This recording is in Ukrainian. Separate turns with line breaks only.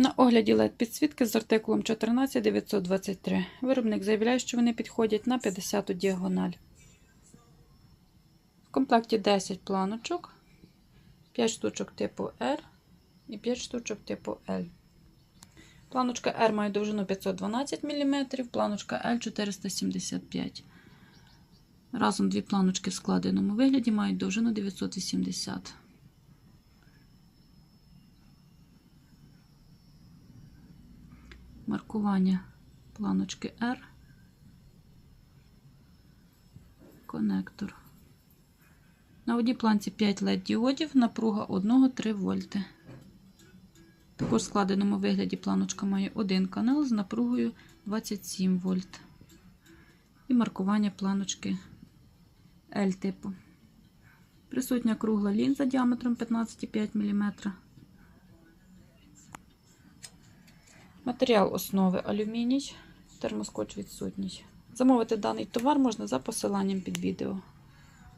На огляді LED підсвітки з артикулом 14923. Виробник заявляє, що вони підходять на 50 діагональ. В комплекті 10 планочок, 5 штучок типу R і 5 штучок типу L. Планочка R має довжину 512 мм, планочка L 475 Разом дві планочки в складеному вигляді мають довжину 980 Маркування планочки R. Конектор. На одній планці 5 LED діодів, напруга 1-3 вольти. Також в складеному вигляді планочка має один канал з напругою 27 вольт. І маркування планочки L типу. Присутня кругла лінза діаметром 15,5 мм. Матеріал основи алюміній, термоскоч відсутній. Замовити даний товар можна за посиланням під відео.